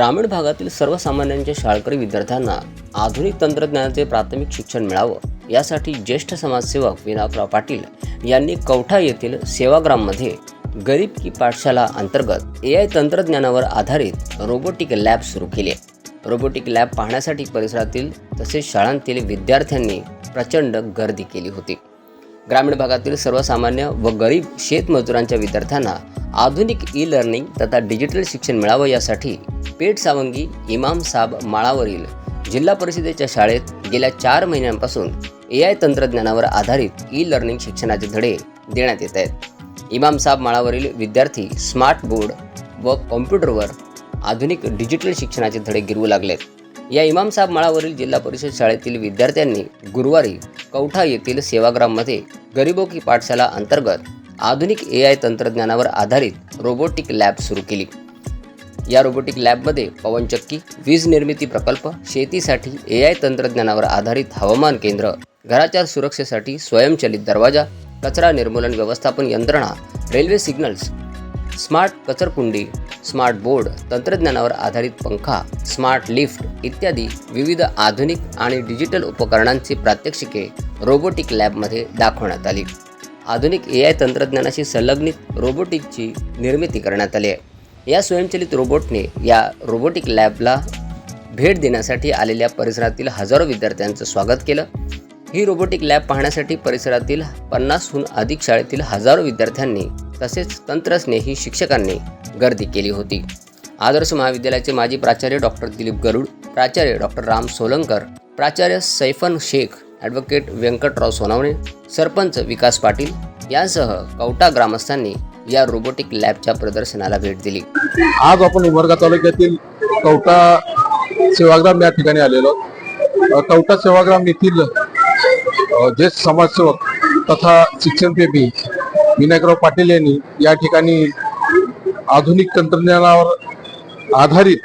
ग्रामीण भागातील सर्वसामान्यांच्या शाळकरी विद्यार्थ्यांना आधुनिक तंत्रज्ञानाचे प्राथमिक शिक्षण मिळावं यासाठी ज्येष्ठ समाजसेवक विनायकराव पाटील यांनी कवठा येथील सेवाग्राममध्ये गरीब की पाठशाला अंतर्गत ए आय तंत्रज्ञानावर आधारित रोबोटिक लॅब सुरू केले. रोबोटिक लॅब पाहण्यासाठी परिसरातील तसेच शाळांतील विद्यार्थ्यांनी प्रचंड गर्दी केली होती. ग्रामीण भागातील सर्वसामान्य व गरीब शेतमजुरांच्या विद्यार्थ्यांना आधुनिक ई लर्निंग तथा डिजिटल शिक्षण मिळावं यासाठी पेठ सावंगी इमाम साब माळावरील जिल्हा परिषदेच्या शाळेत गेल्या चार महिन्यांपासून ए आय तंत्रज्ञानावर आधारित ई लर्निंग शिक्षणाचे धडे देण्यात येत आहेत. इमाम साब माळावरील विद्यार्थी स्मार्ट बोर्ड व कॉम्प्युटरवर आधुनिक डिजिटल शिक्षणाचे धडे गिरवू लागलेत. या इमाम साहेब माळावरील जिल्हा परिषद शाळेतील विद्यार्थ्यांनी गुरुवारी कौठा येथील सेवाग्राममध्ये गरिबो की पाठशाला अंतर्गत आधुनिक ए आय तंत्रज्ञानावर आधारित रोबोटिक लॅब सुरू केली. या रोबोटिक लॅबमध्ये पवनचक्की वीज निर्मिती प्रकल्प शेतीसाठी ए आय तंत्रज्ञानावर आधारित हवामान केंद्र घराच्या सुरक्षेसाठी स्वयंचलित दरवाजा कचरा निर्मूलन व्यवस्थापन यंत्रणा रेल्वे सिग्नल्स स्मार्ट कचरकुंडी स्मार्ट बोर्ड तंत्रज्ञानावर आधारित पंखा स्मार्ट लिफ्ट इत्यादी विविध आधुनिक आणि डिजिटल उपकरणांची प्रात्यक्षिके रोबोटिक लॅबमध्ये दाखवण्यात आली. आधुनिक ए आय तंत्रज्ञानाशी संलग्नित रोबोटिकची निर्मिती करण्यात आली आहे. या स्वयंचलित रोबोटने या रोबोटिक लॅबला भेट देण्यासाठी आलेल्या परिसरातील हजारो विद्यार्थ्यांचं स्वागत केलं. ही रोबोटिक लॅब पाहण्यासाठी परिसरातील पन्नासहून अधिक शाळेतील हजारो विद्यार्थ्यांनी तसेच तंत्रस्नेही शिक्षकांनी गर्दी केली होती. आदर्श महाविद्यालयाचे माजी प्राचार्य डॉक्टर दिलीप गरुड प्राचार्य डॉक्टर राम सोलंकर प्राचार्य सैफन शेख ॲडव्होकेट व्यंकटराव सोनावणे सरपंच विकास पाटील यांसह कवटा ग्रामस्थांनी या रोबोटिक लॅबच्या प्रदर्शनाला भेट दिली. आज आपण उमरगा तालुक्यातील कवटा सेवाग्राम या ठिकाणी आलेलो. कवटा सेवाग्राम येथील अ, ज्येष्ठ समाजसेवक तथा शिक्षणप्रेमी विनायकराव पाटील यांनी या ठिकाणी आधुनिक तंत्रज्ञानावर आधारित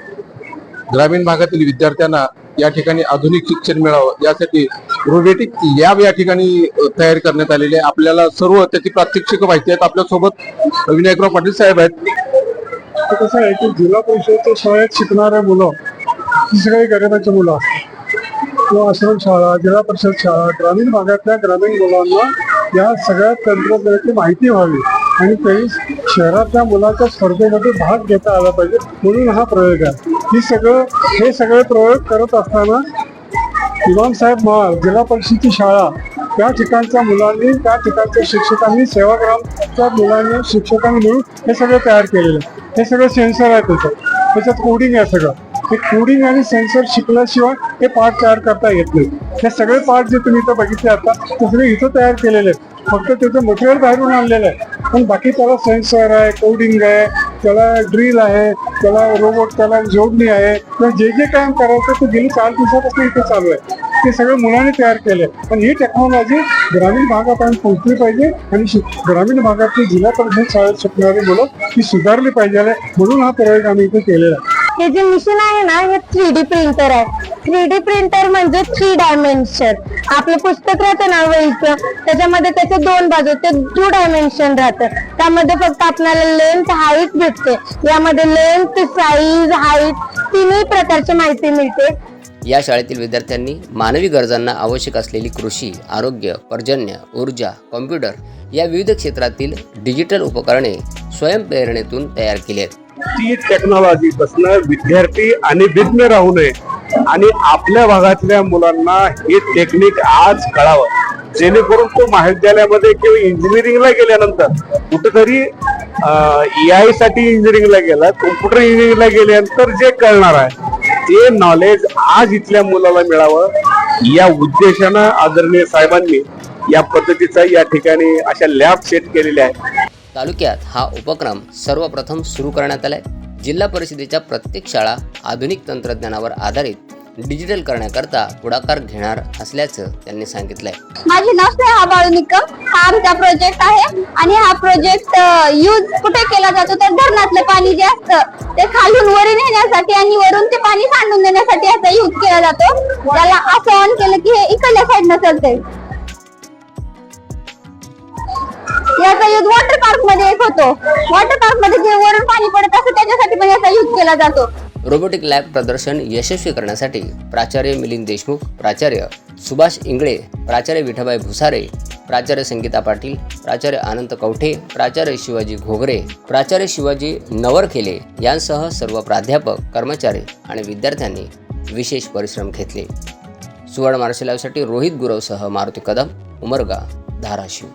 ग्रामीण भागातील विद्यार्थ्यांना या ठिकाणी आधुनिक शिक्षण मिळावं यासाठी रोबोटिक लॅब या ठिकाणी तयार करण्यात आलेली आहे. आपल्याला सर्व त्याची प्रात्यक्षिक माहिती आहेत. आपल्यासोबत विनायकराव पाटील साहेब आहेत. तर कसं आहे की जिल्हा परिषदेच्या शाळेत शिकणारे मुलं ही सगळी गरिबाची मुलं असतात. किंवा आश्रम शाळा जिल्हा परिषद शाळा ग्रामीण भागातल्या ग्रामीण मुलांना या सगळ्या तंत्रज्ञानाची माहिती व्हावी आणि काही शहरातल्या मुलाच्या स्पर्धेमध्ये भाग घेता आला पाहिजे म्हणून हा प्रयोग आहे. ही सगळं हे सगळे प्रयोग करत असताना इमाम महाल जिल्हा परिषदेची शाळा. त्या ठिकाणच्या मुलांनी त्या ठिकाणच्या शिक्षकांनी सेवाग्रामच्या मुलांनी शिक्षकांनी मिळून हे सगळं तयार केलेलं आहे. हे सगळं सेन्सर आहे त्याचं त्याच्यात कोडिंग आहे सगळं. हे कोडिंग आणि सेन्सर शिकल्याशिवाय हे पार्ट तयार करता येत नाही. हे सगळे पार्ट जे तुम्ही इथं बघितले आता ते सगळे इथं तयार केलेले आहेत. फक्त त्याचं मटेरियल बाहेरून आणलेलं आहे. पण बाकी त्याला सेन्सर आहे कोडिंग आहे त्याला ड्रिल आहे त्याला रोबोट त्याला जोडणी आहे तर जे जे काम करायचं ते गेली चार दिवसापासून इथे चालू आहे. ते सगळं मुलांनी तयार केलंय. पण ही टेक्नॉलॉजी ग्रामीण भागापर्यंत पोहोचली पाहिजे आणि शिक- ग्रामीण भागातली जिल्हा परिषद शाळेत शिकणारी मुलं ती सुधारली पाहिजे. म्हणून हा प्रयोग आम्ही इथे केलेला आहे. हे जे मशीन आहे ना हे थ्री डी प्रिंटर आहे. थ्री डी प्रिंटर म्हणजे थ्री डायमेन्शन आपलं पुस्तक राहतं ना वहीचं त्याच्यामध्ये त्याचे दोन बाजू ते टू डायमेन्शन राहतं. त्यामध्ये फक्त आपल्याला लेंथ हाईट भेटते. यामध्ये लेंथ साईज हाईट तिन्ही प्रकारची माहिती मिळते. या शाळेतील विद्यार्थ्यांनी मानवी गरजांना आवश्यक असलेली कृषी आरोग्य पर्जन्य ऊर्जा कॉम्प्युटर या विविध क्षेत्रातील डिजिटल उपकरणे स्वयंप्रेरणेतून तयार केली आहेत. ती टेक्नॉलॉजी बसणं विद्यार्थी आणि विज्ञ राहू नये आणि आपल्या भागातल्या मुलांना हे टेक्निक आज कळावं. जेणेकरून तो महाविद्यालयामध्ये किंवा इंजिनिअरिंगला गेल्यानंतर कुठेतरी ए आयसाठी इंजिनिअरिंगला गेला कम्प्युटर इंजिनिअरिंगला गेल्यानंतर जे कळणार आहे ते नॉलेज आज इथल्या मुलाला मिळावं. या उद्देशानं आदरणीय साहेबांनी या पद्धतीचा या ठिकाणी अशा लॅब सेट केलेल्या आहेत. तालुक्यात हा उपक्रम सर्वप्रथम सुरू करण्यात आलाय. जिल्हा परिषदेच्या प्रत्येक शाळा आधुनिक तंत्रज्ञानावर आधारित डिजिटल करण्याकरता पुढाकार घेणार असल्याचं त्यांनी सांगितलंय. माझे नाव स्नेहा बाळुनिकम हा आमचा प्रोजेक्ट आहे आणि हा प्रोजेक्ट यूज कुठे केला जातो तर धरणातलं पाणी जे असतं ते खालून वर नेण्यासाठी आणि वरून ते पाणी सांडून देण्यासाठी याचा यूज केला जातो. त्याला असं ऑन केलं की हे इकडल्या साईडनं चालतंय. याचा यूज वॉटर पार्कमध्ये एक होतो. वॉटर पार्कमध्ये जे वरून पाणी पडत असतं त्याच्यासाठी पण याचा यूज केला जातो. रोबोटिक लॅब प्रदर्शन यशस्वी करण्यासाठी प्राचार्य मिलिंद देशमुख प्राचार्य सुभाष इंगळे प्राचार्य विठाबाई भुसारे प्राचार्य संगीता पाटील प्राचार्य अनंत कवठे प्राचार्य शिवाजी घोगरे प्राचार्य शिवाजी नवरखेले यांसह सर्व प्राध्यापक कर्मचारी आणि विद्यार्थ्यांनी विशेष परिश्रम घेतले. सुवर्ण मार्शल लाईव्हसाठी रोहित गुरवसह मारुती कदम उमरगा धाराशिव.